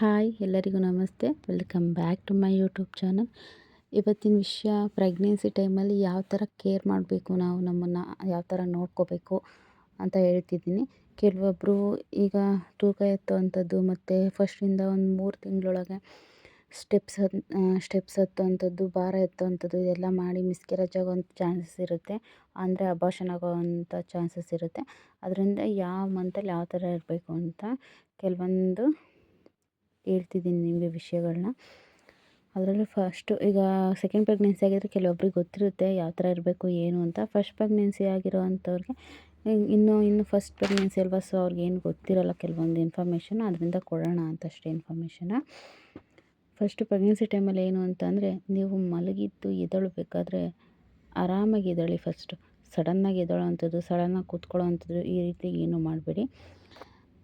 Hi, ಎಲ್ಲರಿಗೂ ನಮಸ್ತೆ. Welcome back to my YouTube channel. ಇವತ್ತಿನ ವಿಷಯ, ಪ್ರೆಗ್ನೆನ್ಸಿ ಟೈಮಲ್ಲಿ ಯಾವ ಥರ ಕೇರ್ ಮಾಡಬೇಕು ನಾವು, ನಮ್ಮನ್ನು ಯಾವ ಥರ ನೋಡ್ಕೋಬೇಕು ಅಂತ ಹೇಳ್ತಿದ್ದೀನಿ. ಕೆಲವೊಬ್ಬರು ಈಗ ತೂಕ ಎತ್ತುವಂಥದ್ದು ಮತ್ತು ಫಸ್ಟಿಂದ ಒಂದು ಮೂರು ತಿಂಗಳೊಳಗೆ ಸ್ಟೆಪ್ಸ್ ಹತ್ ಸ್ಟೆಪ್ಸ್ ಹತ್ತುವಂಥದ್ದು, ಭಾರ ಎತ್ತುವಂಥದ್ದು, ಇದೆಲ್ಲ ಮಾಡಿ ಮಿಸ್ಕ್ಯಾರೇಜ್ ಆಗೋವಂಥ ಚಾನ್ಸಸ್ ಇರುತ್ತೆ. ಅಂದರೆ ಅಬಾಷನ್ ಆಗೋವಂಥ ಚಾನ್ಸಸ್ ಇರುತ್ತೆ. ಅದರಿಂದ ಯಾವ ಮಂತಲ್ಲಿ ಯಾವ ಥರ ಇರಬೇಕು ಅಂತ ಕೆಲವೊಂದು ಹೇಳ್ತಿದ್ದೀನಿ ನಿಮಗೆ ವಿಷಯಗಳನ್ನ ಅದರಲ್ಲೂ ಫಸ್ಟು ಈಗ ಸೆಕೆಂಡ್ ಪ್ರೆಗ್ನೆನ್ಸಿ ಆಗಿದ್ರೆ ಕೆಲವೊಬ್ರಿಗೆ ಗೊತ್ತಿರುತ್ತೆ ಯಾವ ಥರ ಇರಬೇಕು, ಏನು ಅಂತ. ಫಸ್ಟ್ ಪ್ರೆಗ್ನೆನ್ಸಿ ಆಗಿರೋ ಅಂಥವ್ರಿಗೆ ಇನ್ನು ಇನ್ನು ಫಸ್ಟ್ ಪ್ರೆಗ್ನೆನ್ಸಿ ಅಲ್ವಾ ಸೊ ಅವ್ರಿಗೇನು ಗೊತ್ತಿರಲ್ಲ ಕೆಲವೊಂದು ಇನ್ಫಾರ್ಮೇಷನ್ ಅದರಿಂದ ಕೊಡೋಣ ಅಂತ ಅಷ್ಟೇ ಇನ್ಫಾರ್ಮೇಷನ್ನ ಫಸ್ಟು ಪ್ರೆಗ್ನೆನ್ಸಿ ಟೈಮಲ್ಲಿ ಏನು ಅಂತಂದರೆ ನೀವು ಮಲಗಿದ್ದು ಎದ್ದೇಳಬೇಕಾದ್ರೆ ಆರಾಮಾಗಿ ಎದ್ದೇಳಿ ಫಸ್ಟು ಸಡನ್ನಾಗಿ ಎದ್ದೇಳೋವಂಥದ್ದು ಸಡನ್ನಾಗಿ ಕೂತ್ಕೊಳ್ಳೋ ಅಂಥದ್ದು ಈ ರೀತಿ ಏನು ಮಾಡಬೇಡಿ.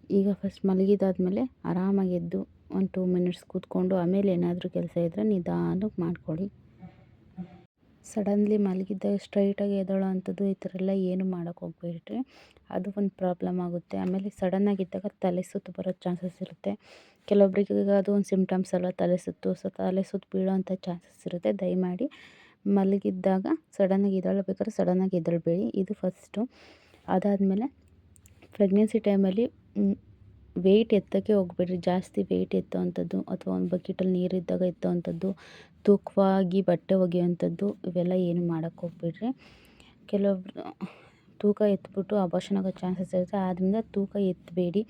ಈಗ ಫಸ್ಟ್ ಮಲಗಿದಾದ್ಮೇಲೆ ಆರಾಮಾಗಿ ಎದ್ದು ಒಂದು ಟೂ ಮಿನಿಟ್ಸ್ ಕೂತ್ಕೊಂಡು ಆಮೇಲೆ ಏನಾದರೂ ಕೆಲಸ ಇದ್ದರೆ ನಿಧಾನಕ್ಕೆ ಮಾಡ್ಕೊಳ್ಳಿ. ಸಡನ್ಲಿ ಮಲಗಿದ್ದಾಗ ಸ್ಟ್ರೈಟಾಗಿ ಎದ್ದೇಳೋ ಅಂಥದ್ದು ಈ ಥರ ಎಲ್ಲ ಏನು ಮಾಡೋಕ್ಕೆ ಹೋಗ್ಬೇಡ್ರಿ. ಅದು ಒಂದು ಪ್ರಾಬ್ಲಮ್ ಆಗುತ್ತೆ. ಆಮೇಲೆ ಸಡನ್ನಾಗಿದ್ದಾಗ ತಲೆ ಸುತ್ತು ಬರೋ ಚಾನ್ಸಸ್ ಇರುತ್ತೆ. ಕೆಲವೊಬ್ರಿಗೆ ಅದು ಒಂದು ಸಿಮ್ಟಮ್ಸ್ ಅಲ್ಲ ತಲೆ ಸುತ್ತು, ಸೊ ತಲೆ ಸುತ್ತು ಬೀಳೋವಂಥ ಚಾನ್ಸಸ್ ಇರುತ್ತೆ. ದಯಮಾಡಿ ಮಲಗಿದ್ದಾಗ ಸಡನ್ನಾಗಿ ಎದ್ದೇಳಬೇಕಾದ್ರೆ ಸಡನ್ನಾಗಿ ಎದ್ದೇಳಬೇಡಿ. ಇದು ಫಸ್ಟು. ಅದಾದಮೇಲೆ ಪ್ರೆಗ್ನೆನ್ಸಿ ಟೈಮಲ್ಲಿ ವೆಯ್ಟ್ ಎತ್ತೋಕ್ಕೆ ಹೋಗ್ಬೇಡ್ರಿ. ಜಾಸ್ತಿ ವೆಯ್ಟ್ ಎತ್ತೋವಂಥದ್ದು ಅಥವಾ ಒಂದು ಬಕೆಟಲ್ಲಿ ನೀರಿದ್ದಾಗ ಎತ್ತೋವಂಥದ್ದು, ತೂಕವಾಗಿ ಬಟ್ಟೆ ಒಗೆಯುವಂಥದ್ದು ಇವೆಲ್ಲ ಏನು ಮಾಡೋಕ್ಕೆ ಹೋಗ್ಬೇಡ್ರಿ. ಕೆಲವೊಬ್ರು ತೂಕ ಎತ್ಬಿಟ್ಟು ಅಬಾಷನ್ ಆಗೋ ಚಾನ್ಸಸ್ ಇರುತ್ತೆ. ಆದ್ದರಿಂದ ತೂಕ ಎತ್ತಬೇಡಿ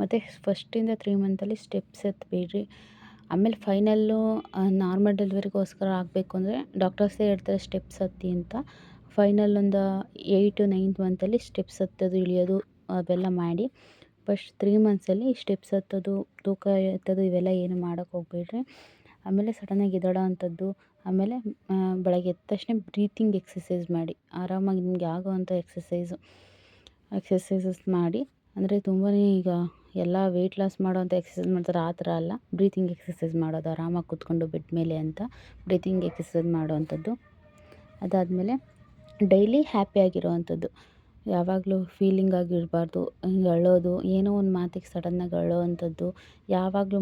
ಮತ್ತು ಫಸ್ಟಿಂದ ತ್ರೀ ಮಂತಲ್ಲಿ ಸ್ಟೆಪ್ಸ್ ಎತ್ತಬೇಡ್ರಿ ಆಮೇಲೆ ಫೈನಲ್ಲು ನಾರ್ಮಲ್ ಡೆಲಿವರಿಗೋಸ್ಕರ ಆಗಬೇಕು ಅಂದರೆ ಡಾಕ್ಟರ್ಸೇ ಹೇಳ್ತಾರೆ ಸ್ಟೆಪ್ಸ್ ಹತ್ತಿ ಅಂತ. ಫೈನಲ್ ಒಂದು ಏಯ್ಟು ನೈನ್ತ್ ಮಂತಲ್ಲಿ ಸ್ಟೆಪ್ಸ್ ಹತ್ತೋದು ಇಳಿಯೋದು, ಅವೆಲ್ಲ ಮಾಡಿ. ಫಸ್ಟ್ ತ್ರೀ ಮಂತ್ಸಲ್ಲಿ ಸ್ಟೆಪ್ಸ್ ಹತ್ತೋದು, ತೂಕ ಎತ್ತೋದು ಇವೆಲ್ಲ ಏನು ಮಾಡೋಕೆ ಹೋಗ್ಬೇಡ್ರಿ. ಆಮೇಲೆ ಸಡನ್ನಾಗಿ ಎದ್ದೇಳೋ ಅಂಥದ್ದು ಆಮೇಲೆ ಬೆಳಗ್ಗೆ ಎದ್ದ ತಕ್ಷಣ ಬ್ರೀತಿಂಗ್ ಎಕ್ಸಸೈಸ್ ಮಾಡಿ. ಆರಾಮಾಗಿ ನಿಮಗೆ ಆಗೋವಂಥ ಎಕ್ಸಸೈಸು ಎಕ್ಸಸೈಸಸ್ ಮಾಡಿ. ಅಂದರೆ ತುಂಬಾ ಈಗ ಎಲ್ಲ ವೆಯ್ಟ್ ಲಾಸ್ ಮಾಡೋವಂಥ ಎಕ್ಸಸೈಸ್ ಮಾಡ್ತಾರೆ, ಆ ಥರ ಅಲ್ಲ. ಬ್ರೀತಿಂಗ್ ಎಕ್ಸಸೈಸ್ ಮಾಡೋದು, ಆರಾಮಾಗಿ ಕೂತ್ಕೊಂಡು ಬೆಡ್ ಮೇಲೆ ಅಂತ ಬ್ರೀತಿಂಗ್ ಎಕ್ಸಸೈಸ್ ಮಾಡೋವಂಥದ್ದು. ಅದಾದಮೇಲೆ ಡೈಲಿ ಹ್ಯಾಪಿಯಾಗಿರೋವಂಥದ್ದು ಯಾವಾಗಲೂ ಫೀಲಿಂಗ್ ಆಗಿರಬಾರ್ದು, ಹಿಂಗೆ ಅಳೋದು, ಏನೋ ಒಂದು ಮಾತಿಗೆ ಸಡನ್ನಾಗಿ ಅಳೋ ಅಂಥದ್ದು ಯಾವಾಗಲೂ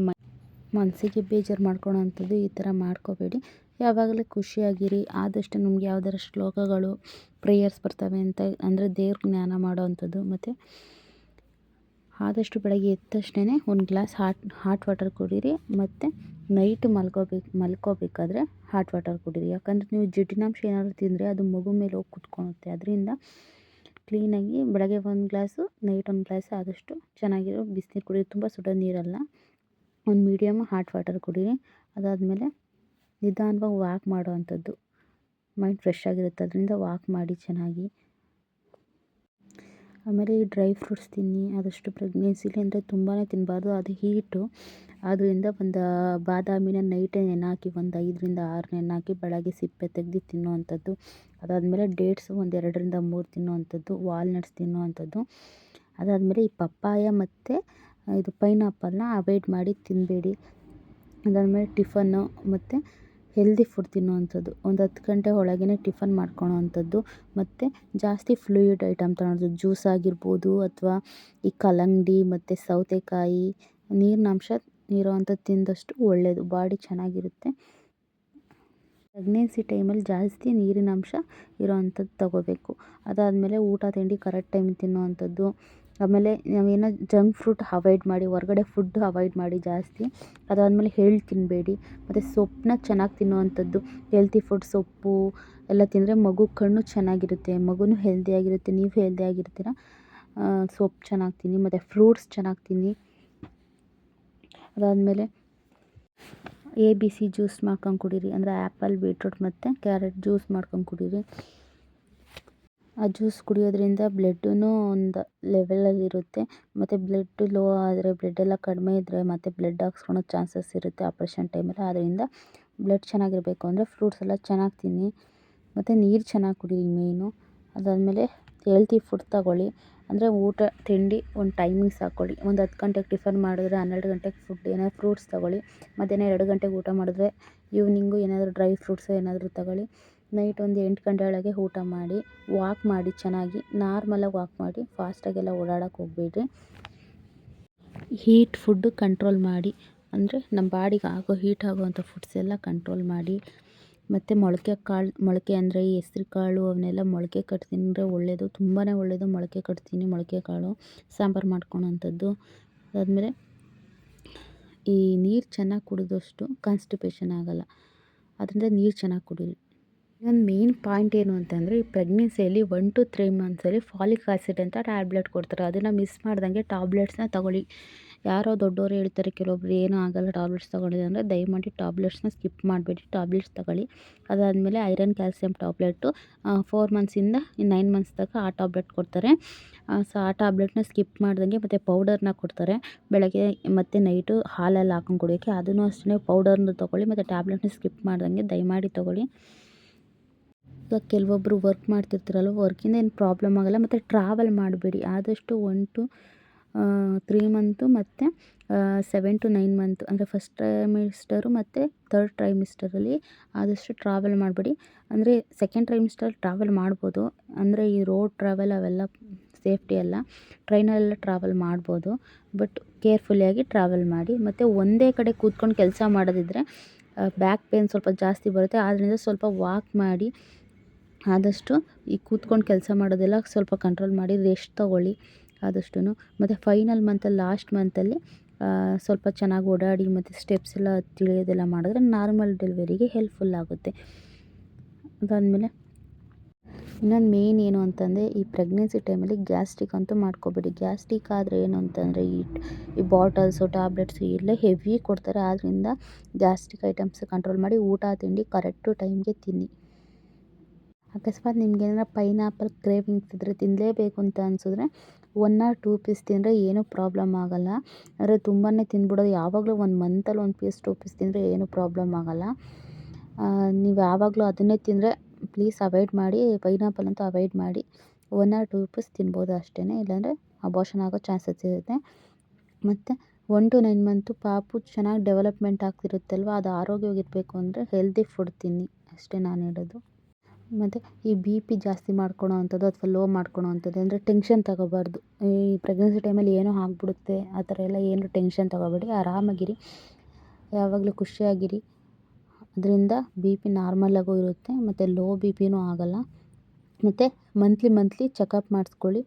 ಮನಸ್ಸಿಗೆ ಬೇಜಾರು ಮಾಡ್ಕೊಳೋ ಅಂಥದ್ದು ಈ ಥರ ಮಾಡ್ಕೋಬೇಡಿ. ಯಾವಾಗಲೂ ಖುಷಿಯಾಗಿರಿ. ಆದಷ್ಟು ನಿಮ್ಗೆ ಯಾವ್ದಾರು ಶ್ಲೋಕಗಳು ಪ್ರೇಯರ್ಸ್ ಬರ್ತವೆ ಅಂತ, ಅಂದರೆ ದೇವ್ರ ಜ್ಞಾನ ಮಾಡೋ ಅಂಥದ್ದು ಮತ್ತು ಆದಷ್ಟು ಬೆಳಗ್ಗೆ ಎದ್ದ ತಕ್ಷಣ ಒಂದು ಗ್ಲಾಸ್ ಹಾಟ್ ಹಾಟ್ ವಾಟರ್ ಕುಡೀರಿ. ಮತ್ತು ನೈಟ್ ಮಲ್ಕೋಬೇಕು, ಮಲ್ಕೋಬೇಕಾದ್ರೆ ಹಾಟ್ ವಾಟರ್ ಕುಡೀರಿ. ಯಾಕಂದರೆ ನೀವು ಜಿಡ್ಡಿನಾಂಶ ಏನಾದರೂ ತಿಂದರೆ ಅದು ಮಗು ಮೇಲೆ ಹೋಗಿ ಕುತ್ಕೊಳುತ್ತೆ. ಅದರಿಂದ ಕ್ಲೀನಾಗಿ ಬೆಳಗ್ಗೆ ಒಂದು ಗ್ಲಾಸು, ನೈಟ್ ಒಂದು ಗ್ಲಾಸ್ ಆದಷ್ಟು ಚೆನ್ನಾಗಿರೋ ಬಿಸಿನೀರು ಕುಡಿಯಿರಿ ತುಂಬ ಸುಡೋ ನೀರಲ್ಲ. ಒಂದು ಮೀಡಿಯಮ್ ಹಾಟ್ ವಾಟರ್ ಕುಡೀರಿ. ಅದಾದಮೇಲೆ ನಿಧಾನವಾಗಿ ವಾಕ್ ಮಾಡೋ ಅಂಥದ್ದು ಮೈಂಡ್ ಫ್ರೆಶ್ ಆಗಿರುತ್ತೆ. ಅದರಿಂದ ವಾಕ್ ಮಾಡಿ ಚೆನ್ನಾಗಿ ಆಮೇಲೆ ಡ್ರೈ ಫ್ರೂಟ್ಸ್ ತಿನ್ನಿ, ಆದಷ್ಟು ಪ್ರೆಗ್ನೆನ್ಸಿಲಿ ಅಂದರೆ ತುಂಬಾ ತಿನ್ನಬಾರ್ದು ಅದು ಹೀಟು ಆದ್ದರಿಂದ ಒಂದು ಬಾದಾಮಿನ ನೈಟೇ ನೆನೆಹಾಕಿ ಒಂದು ಐದರಿಂದ ಆರು ನೆನೆಹಾಕಿ ಬೆಳಗ್ಗೆ ಸಿಪ್ಪೆ ತೆಗೆದು ತಿನ್ನುವಂಥದ್ದು. ಅದಾದಮೇಲೆ ಡೇಟ್ಸು ಒಂದು ಎರಡರಿಂದ ಮೂರು ತಿನ್ನುವಂಥದ್ದು ವಾಲ್ನಟ್ಸ್ ತಿನ್ನುವಂಥದ್ದು. ಅದಾದಮೇಲೆ ಈ ಪಪ್ಪಾಯ ಮತ್ತು, ಇದು ಪೈನಾಪಲ್ನ ಅವಾಯ್ಡ್ ಮಾಡಿ ತಿನ್ನಬೇಡಿ ಅದಾದಮೇಲೆ ಟಿಫನ್ನು ಮತ್ತು ಹೆಲ್ದಿ ಫುಡ್ ತಿನ್ನುವಂಥದ್ದು. ಒಂದು ಹತ್ತು ಗಂಟೆ ಒಳಗೇ ಟಿಫನ್ ಮಾಡ್ಕೊಳ್ಳೋವಂಥದ್ದು ಮತ್ತು ಜಾಸ್ತಿ ಫ್ಲೂಯಿಡ್ ಐಟಮ್ ತಗೊಳೋದು. ಜ್ಯೂಸ್ ಆಗಿರ್ಬೋದು ಅಥವಾ ಈ ಕಲ್ಲಂಗಡಿ ಮತ್ತು ಸೌತೆಕಾಯಿ ನೀರಿನಾಂಶ ಇರೋವಂಥದ್ದು ತಿಂದಷ್ಟು ಒಳ್ಳೆಯದು ಬಾಡಿ ಚೆನ್ನಾಗಿರುತ್ತೆ. ಪ್ರೆಗ್ನೆನ್ಸಿ ಟೈಮಲ್ಲಿ ಜಾಸ್ತಿ ನೀರಿನಾಂಶ ಇರೋವಂಥದ್ದು ತಗೋಬೇಕು. ಅದಾದಮೇಲೆ ಊಟ, ತಿಂಡಿ ಕರೆಕ್ಟ್ ಟೈಮಿಗೆ ತಿನ್ನುವಂಥದ್ದು. ಆಮೇಲೆ ನಾವೇನೋ ಜಂಕ್ ಫ್ರೂಟ್ ಅವಾಯ್ಡ್ ಮಾಡಿ, ಹೊರ್ಗಡೆ ಫುಡ್ ಅವಾಯ್ಡ್ ಮಾಡಿ ಜಾಸ್ತಿ, ಅದಾದಮೇಲೆ ಹೇಳ್ ತಿನ್ನಬೇಡಿ ಮತ್ತು ಸೊಪ್ಪನ್ನ ಚೆನ್ನಾಗಿ ತಿನ್ನುವಂಥದ್ದು ಹೆಲ್ತಿ ಫುಡ್ ಸೊಪ್ಪು, ಎಲ್ಲ ತಿಂದರೆ ಮಗು ಕಣ್ಣು ಚೆನ್ನಾಗಿರುತ್ತೆ, ಮಗುನೂ ಹೆಲ್ದಿಯಾಗಿರುತ್ತೆ ನೀವು ಹೆಲ್ದಿಯಾಗಿರ್ತೀರ ಸೊಪ್ಪು ಚೆನ್ನಾಗಿ ತಿನ್ನಿ, ಮತ್ತು ಫ್ರೂಟ್ಸ್ ಚೆನ್ನಾಗಿ ತಿನ್ನಿ. ಅದಾದಮೇಲೆ ಎ ಬಿ ಸಿ ಜ್ಯೂಸ್ ಮಾಡ್ಕೊಂಡು ಕುಡೀರಿ, ಅಂದರೆ ಆ್ಯಪಲ್ ಬೀಟ್ರೂಟ್ ಮತ್ತು ಕ್ಯಾರೆಟ್ ಜ್ಯೂಸ್ ಮಾಡ್ಕೊಂಡು ಕುಡೀರಿ. ಆ ಜ್ಯೂಸ್ ಕುಡಿಯೋದ್ರಿಂದ ಬ್ಲಡ್ಡೂ ಒಂದು ಲೆವೆಲಲ್ಲಿರುತ್ತೆ ಮತ್ತು ಬ್ಲಡ್ ಲೋ ಆದರೆ, ಬ್ಲಡ್ಡೆಲ್ಲ ಕಡಿಮೆ ಇದ್ದರೆ ಮತ್ತೆ ಬ್ಲಡ್ ಹಾಕ್ಸ್ಕೊಳೋ ಚಾನ್ಸಸ್ ಇರುತ್ತೆ ಆಪ್ರೇಷನ್ ಟೈಮಲ್ಲಿ. ಆದ್ದರಿಂದ ಬ್ಲಡ್ ಚೆನ್ನಾಗಿರಬೇಕು ಅಂದರೆ ಫ್ರೂಟ್ಸ್ ಎಲ್ಲ ಚೆನ್ನಾಗಿ ತಿನ್ನಿ. ಮತ್ತು ನೀರು ಚೆನ್ನಾಗಿ ಕುಡೀರಿ ಮೇಯ್ನು. ಅದಾದಮೇಲೆ ಹೆಲ್ತಿ ಫುಡ್ ತಗೊಳ್ಳಿ. ಅಂದರೆ ಊಟ, ತಿಂಡಿ ಒಂದು ಟೈಮಿಂಗ್ಸ್ ಹಾಕ್ಕೊಳ್ಳಿ ಒಂದು ಹತ್ತು ಗಂಟೆಗೆ ಟಿಫನ್ ಮಾಡಿದ್ರೆ, ಹನ್ನೆರಡು ಗಂಟೆಗೆ ಫುಡ್ ಏನಾದ್ರು ಫ್ರೂಟ್ಸ್ ತಗೊಳ್ಳಿ. ಮಧ್ಯಾಹ್ನ ಎರಡು ಗಂಟೆಗೆ ಊಟ ಮಾಡಿದ್ರೆ ಈವ್ನಿಂಗು ಏನಾದರೂ ಡ್ರೈ ಫ್ರೂಟ್ಸ್ ಏನಾದರೂ ತಗೊಳ್ಳಿ. ನೈಟ್ ಒಂದು ಎಂಟು ಗಂಟೆ ಒಳಗೆ ಊಟ ಮಾಡಿ ವಾಕ್ ಮಾಡಿ, ಚೆನ್ನಾಗಿ ನಾರ್ಮಲಾಗಿ ವಾಕ್ ಮಾಡಿ ಫಾಸ್ಟಾಗೆಲ್ಲ ಓಡಾಡೋಕೆ ಹೋಗಬೇಡ್ರಿ. ಹೀಟ್ ಫುಡ್ಡು ಕಂಟ್ರೋಲ್ ಮಾಡಿ, ಅಂದರೆ ನಮ್ಮ ಬಾಡಿಗೆ ಆಗೋ ಹೀಟ್ ಆಗೋವಂಥ ಫುಡ್ಸ್ ಎಲ್ಲ ಕಂಟ್ರೋಲ್ ಮಾಡಿ. ಮತ್ತು ಮೊಳಕೆ ಕಾಳು, ಮೊಳಕೆ ಅಂದರೆ ಈ ಹೆಸ್ರು ಕಾಳು ಅವನ್ನೆಲ್ಲ ಮೊಳಕೆ ಕಟ್ಟಿ ತಿಂದರೆ ಒಳ್ಳೆಯದು ತುಂಬಾ ಒಳ್ಳೆಯದು ಮೊಳಕೆ ಕಟ್ತೀನಿ, ಮೊಳಕೆ ಕಾಳು, ಸಾಂಬಾರು ಮಾಡ್ಕೊಳೋಂಥದ್ದು. ಅದಾದಮೇಲೆ ಈ ನೀರು ಚೆನ್ನಾಗಿ ಕುಡಿದಷ್ಟು ಕಾನ್ಸ್ಟಿಪೇಷನ್ ಆಗೋಲ್ಲ. ಅದರಿಂದ ನೀರು ಚೆನ್ನಾಗಿ ಕುಡೀರಿ ಇನ್ನೊಂದು ಮೇನ್ ಪಾಯಿಂಟ್ ಏನು ಅಂತಂದರೆ, ಈ ಪ್ರೆಗ್ನೆನ್ಸಿಯಲ್ಲಿ ಒನ್ ಟು ತ್ರೀ ಮಂತ್ಸಲ್ಲಿ ಫಾಲಿಕ್ ಆ್ಯಸಿಡ್ ಅಂತ ಟ್ಯಾಬ್ಲೆಟ್ ಕೊಡ್ತಾರೆ. ಅದನ್ನು ಮಿಸ್ ಮಾಡ್ದಂಗೆ ಟ್ಯಾಬ್ಲೆಟ್ಸ್ನ ತಗೊಳ್ಳಿ. ಯಾರೋ ದೊಡ್ಡವರು ಹೇಳ್ತಾರೆ, ಕೆಲವೊಬ್ರು ಏನೂ ಆಗಲ್ಲ ಟಾಬ್ಲೆಟ್ಸ್ ತಗೊಂಡಿದೆ ಅಂದರೆ ದಯಮಾಡಿ ಟ್ಯಾಬ್ಲೆಟ್ಸ್ನ ಸ್ಕಿಪ್ ಮಾಡಬೇಡಿ. ಟ್ಯಾಬ್ಲೆಟ್ಸ್ ತಗೊಳ್ಳಿ. ಅದಾದಮೇಲೆ ಐರನ್ ಕ್ಯಾಲ್ಸಿಯಂ ಟಾಬ್ಲೆಟು ಫೋರ್ ಮಂತ್ಸಿಂದ ನೈನ್ ಮಂತ್ಸ್ ತನಕ ಆ ಟ್ಯಾಬ್ಲೆಟ್ ಕೊಡ್ತಾರೆ. ಸೊ ಆ ಟ್ಯಾಬ್ಲೆಟ್ನ ಸ್ಕಿಪ್ ಮಾಡ್ದಂಗೆ ಮತ್ತು ಪೌಡರ್ನ ಕೊಡ್ತಾರೆ. ಬೆಳಗ್ಗೆ ಮತ್ತು ನೈಟು ಹಾಲಲ್ಲಿ ಹಾಕೊಂಡು ಕುಡಿಯೋಕ್ಕೆ ಅದನ್ನು ಅಷ್ಟೇ ಪೌಡರ್ನ ತೊಗೊಳ್ಳಿ. ಮತ್ತು ಟ್ಯಾಬ್ಲೆಟ್ನ ಸ್ಕಿಪ್ ಮಾಡ್ದಂಗೆ ದಯಮಾಡಿ ತೊಗೊಳ್ಳಿ. ಈಗ ಕೆಲವೊಬ್ರು ವರ್ಕ್ ಮಾಡ್ತಿರ್ತಾರಲ್ವ ವರ್ಕಿಂದ ಏನು ಪ್ರಾಬ್ಲಮ್ ಆಗೋಲ್ಲ. ಮತ್ತು ಟ್ರಾವೆಲ್ ಮಾಡಬೇಡಿ. ಆದಷ್ಟು ಒನ್ ಟು ತ್ರೀ ಮಂತು ಮತ್ತು ಸೆವೆನ್ ಟು ನೈನ್ ಮಂತ್ ಅಂದರೆ ಫಸ್ಟ್ ಟ್ರೈಮಿಸ್ಟರು ಮತ್ತು ತರ್ಡ್ ಟ್ರೈಮಿಸ್ಟರಲ್ಲಿ ಆದಷ್ಟು ಟ್ರಾವೆಲ್ ಮಾಡಬೇಡಿ. ಅಂದರೆ ಸೆಕೆಂಡ್ ಟ್ರೈಮಿಸ್ಟರ್ ಟ್ರಾವೆಲ್ ಮಾಡ್ಬೋದು. ಅಂದರೆ ಈ ರೋಡ್ ಟ್ರಾವೆಲ್ ಅವೆಲ್ಲ ಸೇಫ್ಟಿ ಅಲ್ಲ. ಟ್ರೈನಲ್ಲೆಲ್ಲ ಟ್ರಾವೆಲ್ ಮಾಡ್ಬೋದು. ಬಟ್ ಕೇರ್ಫುಲ್ಲಿಯಾಗಿ ಟ್ರಾವೆಲ್ ಮಾಡಿ. ಮತ್ತು ಒಂದೇ ಕಡೆ ಕೂತ್ಕೊಂಡು ಕೆಲಸ ಮಾಡೋದಿದ್ರೆ ಬ್ಯಾಕ್ ಪೇನ್ ಸ್ವಲ್ಪ ಜಾಸ್ತಿ ಬರುತ್ತೆ. ಆದ್ದರಿಂದ ಸ್ವಲ್ಪ ವಾಕ್ ಮಾಡಿ ಆದಷ್ಟು ಈ ಕೂತ್ಕೊಂಡು ಕೆಲಸ ಮಾಡೋದೆಲ್ಲ ಸ್ವಲ್ಪ ಕಂಟ್ರೋಲ್ ಮಾಡಿ ರೆಸ್ಟ್ ತೊಗೊಳ್ಳಿ ಆದಷ್ಟು ಮತ್ತು ಫೈನಲ್ ಮಂತಲ್ಲಿ ಲಾಸ್ಟ್ ಮಂತಲ್ಲಿ ಸ್ವಲ್ಪ ಚೆನ್ನಾಗಿ ಓಡಾಡಿ ಮತ್ತು ಸ್ಟೆಪ್ಸ್ ಎಲ್ಲ ತಿಳಿಯೋದೆಲ್ಲ ಮಾಡಿದ್ರೆ ನಾರ್ಮಲ್ ಡೆಲಿವರಿಗೆ ಹೆಲ್ಪ್ಫುಲ್ ಆಗುತ್ತೆ. ಅದಾದಮೇಲೆ ಇನ್ನೊಂದು ಮೇನ್ ಏನು ಅಂತಂದರೆ ಈ ಪ್ರೆಗ್ನೆನ್ಸಿ ಟೈಮಲ್ಲಿ ಗ್ಯಾಸ್ಟ್ರಿಕ್ ಅಂತೂ ಮಾಡ್ಕೋಬೇಡಿ. ಗ್ಯಾಸ್ಟ್ರಿಕ್ ಆದರೆ ಏನು ಅಂತಂದರೆ ಈ ಈ ಬಾಟಲ್ಸು ಟ್ಯಾಬ್ಲೆಟ್ಸು ಎಲ್ಲ ಹೆವಿ ಕೊಡ್ತಾರೆ. ಆದ್ದರಿಂದ ಗ್ಯಾಸ್ಟ್ರಿಕ್ ಐಟಮ್ಸ್ ಕಂಟ್ರೋಲ್ ಮಾಡಿ ಊಟ, ತಿಂಡಿ ಕರೆಕ್ಟು ಟೈಮ್ಗೆ ತಿನ್ನಿ. ಅಕಸ್ಮಾತ್ ನಿಮ್ಗೆ ಏನಾರ ಪೈನಾಪಲ್ ಕ್ರೇವಿಂಗ್ಸ್ ಇದ್ದರೆ ತಿನ್ನಲೇಬೇಕು ಅಂತ ಅನಿಸಿದ್ರೆ ಒನ್ ಆರ್ ಟೂ ಪೀಸ್ ತಿಂದರೆ ಏನೂ ಪ್ರಾಬ್ಲಮ್ ಆಗೋಲ್ಲ. ಅಂದರೆ ತುಂಬಾ ತಿಂದ್ಬಿಡೋದು ಯಾವಾಗಲೂ ಒಂದು ಮಂತಲ್ಲಿ ಒಂದು ಪೀಸ್ ಟೂ ಪೀಸ್ ತಿಂದರೆ ಏನೂ ಪ್ರಾಬ್ಲಮ್ ಆಗೋಲ್ಲ. ನೀವು ಯಾವಾಗಲೂ ಅದನ್ನೇ ತಿಂದರೆ ಪ್ಲೀಸ್ ಅವಾಯ್ಡ್ ಮಾಡಿ ಪೈನಾಪಲ್ ಅಂತೂ ಅವಾಯ್ಡ್ ಮಾಡಿ ಒನ್ ಆರ್ ಟೂ ಪೀಸ್ ತಿನ್ಬೋದು ಅಷ್ಟೇ ಇಲ್ಲಾಂದರೆ ಅಬಾಷನ್ ಆಗೋ ಚಾನ್ಸಸ್ ಇರುತ್ತೆ. ಮತ್ತು ಒನ್ ಟು ನೈನ್ ಮಂತು ಪಾಪು ಚೆನ್ನಾಗಿ ಡೆವಲಪ್ಮೆಂಟ್ ಆಗ್ತಿರುತ್ತಲ್ವ? ಅದು ಆರೋಗ್ಯವಾಗಿರಬೇಕು ಅಂದರೆ ಹೆಲ್ದಿ ಫುಡ್ ತಿನ್ನಿ. ಅಷ್ಟೇ ನಾನು ಹೇಳೋದು. ಮತ್ತು ಈ ಬಿ ಪಿ ಜಾಸ್ತಿ ಮಾಡ್ಕೊಳೋ ಅಂಥದ್ದು ಅಥವಾ ಲೋ ಮಾಡ್ಕೊಳೋ ಅಂಥದ್ದು ಅಂದರೆ ಟೆನ್ಷನ್ ತಗೋಬಾರ್ದು. ಈ ಪ್ರೆಗ್ನೆನ್ಸಿ ಟೈಮಲ್ಲಿ ಏನೋ ಆಗಿಬಿಡುತ್ತೆ, ಆ ಥರ ಎಲ್ಲ ಏನು ಟೆನ್ಷನ್ ತಗೋಬೇಡಿ. ಆರಾಮಾಗಿರಿ. ಯಾವಾಗಲೂ ಖುಷಿಯಾಗಿರಿ. ಅದರಿಂದ ಬಿ ಪಿ ನಾರ್ಮಲಾಗೂ ಇರುತ್ತೆ, ಮತ್ತು ಲೋ ಬಿ ಪಿನೂ ಆಗೋಲ್ಲ. ಮತ್ತು ಮಂತ್ಲಿ ಮಂತ್ಲಿ ಚೆಕಪ್ ಮಾಡಿಸ್ಕೊಳ್ಳಿ.